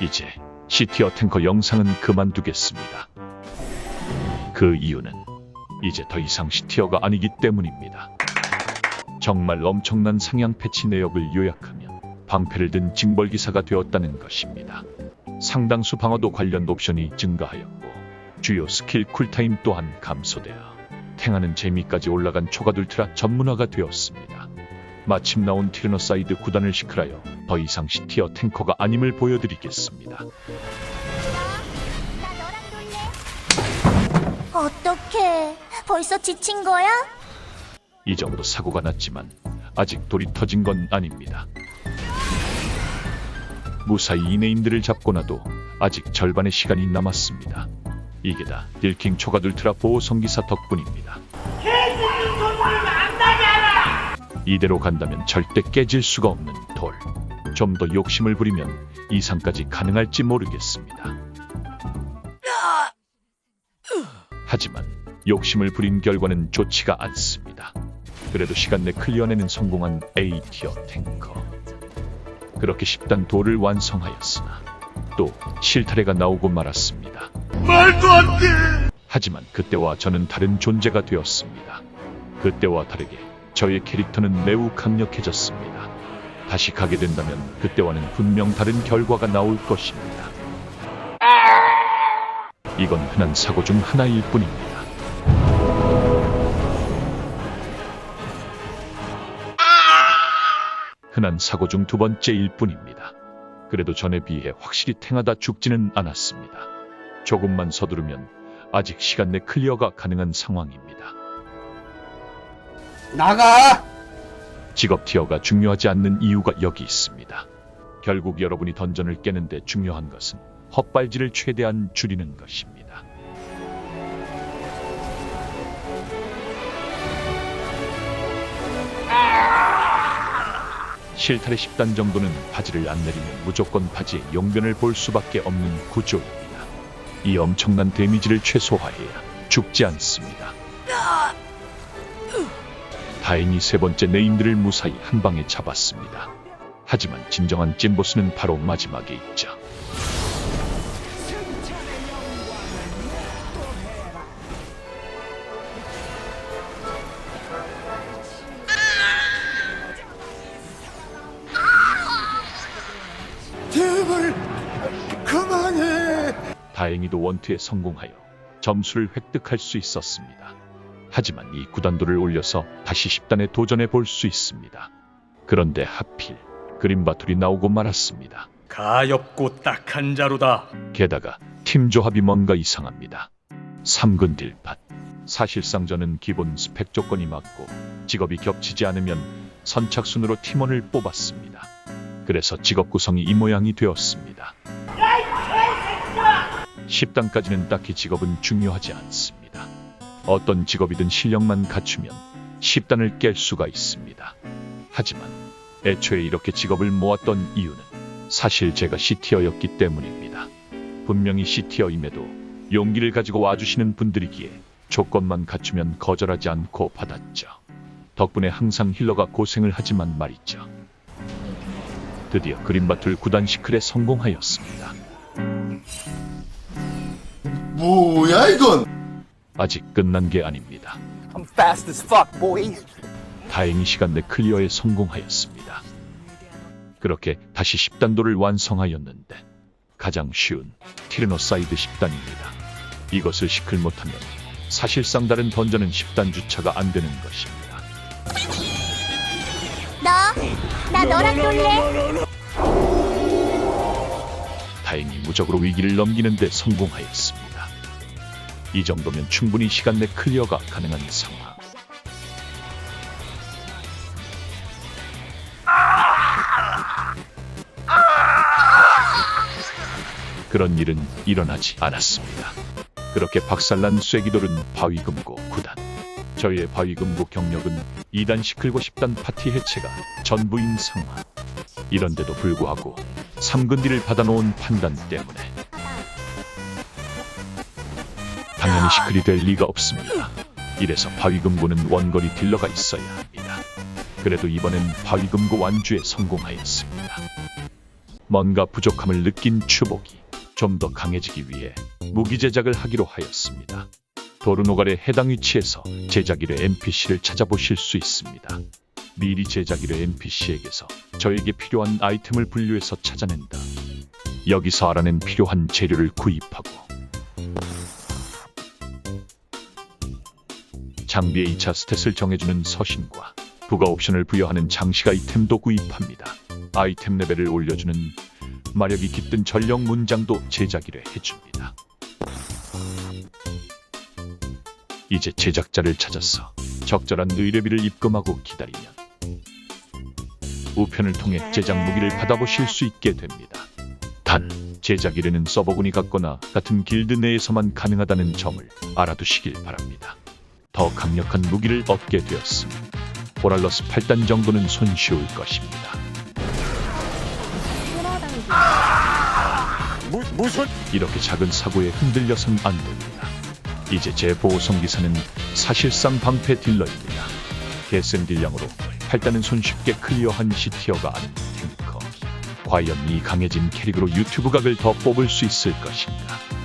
이제 시티어 탱커 영상은 그만두겠습니다. 그 이유는 이제 더 이상 시티어가 아니기 때문입니다. 정말 엄청난 상향 패치 내역을 요약하면 방패를 든 징벌기사가 되었다는 것입니다. 상당수 방어도 관련 옵션이 증가하였고 주요 스킬 쿨타임 또한 감소되어 탱하는 재미까지 올라간 초가들트라 전문화가 되었습니다. 마침 나온 티르노사이드 구단을 시크라여 더 이상 시티어 탱커가 아님을 보여드리겠습니다. 어떡해. 벌써 지친 거야? 이 정도 사고가 났지만 아직 돌이 터진 건 아닙니다. 무사히 이네임들을 잡고 나도 아직 절반의 시간이 남았습니다. 이게 다 딜킹 초가들트라 보호 성기사 덕분입니다. 이대로 간다면 절대 깨질 수가 없는 돌. 좀 더 욕심을 부리면 이상까지 가능할지 모르겠습니다. 하지만 욕심을 부린 결과는 좋지가 않습니다. 그래도 시간 내 클리어내는 성공한 A티어 탱커. 그렇게 10단 돌을 완성하였으나 또 실타래가 나오고 말았습니다. 말도 안 돼! 하지만 그때와 저는 다른 존재가 되었습니다. 그때와 다르게 저의 캐릭터는 매우 강력해졌습니다. 다시 가게 된다면 그때와는 분명 다른 결과가 나올 것입니다. 이건 흔한 사고 중 하나일 뿐입니다. 흔한 사고 중 두 번째일 뿐입니다. 그래도 전에 비해 확실히 탱하다 죽지는 않았습니다. 조금만 서두르면 아직 시간 내 클리어가 가능한 상황입니다. 나가! 직업 티어가 중요하지 않는 이유가 여기 있습니다. 결국 여러분이 던전을 깨는데 중요한 것은 헛발질을 최대한 줄이는 것입니다. 실타래 10단 정도는 바지를 안 내리면 무조건 바지의 용변을 볼 수밖에 없는 구조입니다. 이 엄청난 데미지를 최소화해야 죽지 않습니다. 다행히 세 번째 네임들을 무사히 한 방에 잡았습니다. 하지만 진정한 찐보스는 바로 마지막에 있죠. 제발 그만해! 다행히도 원투에 성공하여 점수를 획득할 수 있었습니다. 하지만 이 구단도를 올려서 다시 10단에 도전해 볼 수 있습니다. 그런데 하필 그린바툴이 나오고 말았습니다. 가엾고 딱한 자루다. 게다가 팀 조합이 뭔가 이상합니다. 3근 딜팟. 사실상 저는 기본 스펙 조건이 맞고 직업이 겹치지 않으면 선착순으로 팀원을 뽑았습니다. 그래서 직업 구성이 이 모양이 되었습니다. 10단까지는 딱히 직업은 중요하지 않습니다. 어떤 직업이든 실력만 갖추면 10단을 깰 수가 있습니다. 하지만 애초에 이렇게 직업을 모았던 이유는 사실 제가 C티어였기 때문입니다. 분명히 C티어임에도 용기를 가지고 와주시는 분들이기에 조건만 갖추면 거절하지 않고 받았죠. 덕분에 항상 힐러가 고생을 하지만 말이죠. 드디어 그린바툴 9단 시클에 성공하였습니다. 뭐야 이건? 아직 끝난 게 아닙니다. I'm fast as fuck, boy. 다행히 시간 내 클리어에 성공하였습니다. 그렇게 다시 10단도를 완성하였는데 가장 쉬운 티르노사이드 10단입니다. 이것을 시클 못하면 사실상 다른 던전은 10단 주차가 안 되는 것입니다. 너, 나 너랑 놀래. 다행히 무적으로 위기를 넘기는데 성공하였습니다. 이 정도면 충분히 시간 내 클리어가 가능한 상황. 그런 일은 일어나지 않았습니다. 그렇게 박살난 쐐기돌은 바위금고 9단. 저희의 바위금고 경력은 2단 시클고 10단 파티 해체가 전부인 상황. 이런데도 불구하고 3근디를 받아놓은 판단 때문에 당연히 시클이 될 리가 없습니다. 이래서 바위금고는 원거리 딜러가 있어야 합니다. 그래도 이번엔 바위금고 완주에 성공하였습니다. 뭔가 부족함을 느낀 추복이 좀 더 강해지기 위해 무기 제작을 하기로 하였습니다. 도르노갈의 해당 위치에서 제작일의 NPC를 찾아보실 수 있습니다. 미리 제작일의 NPC에게서 저에게 필요한 아이템을 분류해서 찾아낸다. 여기서 알아낸 필요한 재료를 구입하고 장비의 2차 스탯을 정해주는 서신과 부가 옵션을 부여하는 장식 아이템도 구입합니다. 아이템 레벨을 올려주는 마력이 깃든 전령 문장도 제작일에 해줍니다. 이제 제작자를 찾아서 적절한 의뢰비를 입금하고 기다리면 우편을 통해 제작 무기를 받아보실 수 있게 됩니다. 단 제작일에는 서버군이 같거나 같은 길드 내에서만 가능하다는 점을 알아두시길 바랍니다. 더 강력한 무기를 얻게 되었음. 보랄러스 8단 정도는 손쉬울 것입니다. 무, 무슨 이렇게 작은 사고에 흔들려선 안 됩니다. 이제 제 보호성 기사는 사실상 방패 딜러입니다. 개센 딜량으로 8단은 손쉽게 클리어한 시티어가 아닌 탱커. 과연 이 강해진 캐릭으로 유튜브 각을 더 뽑을 수 있을 것인가?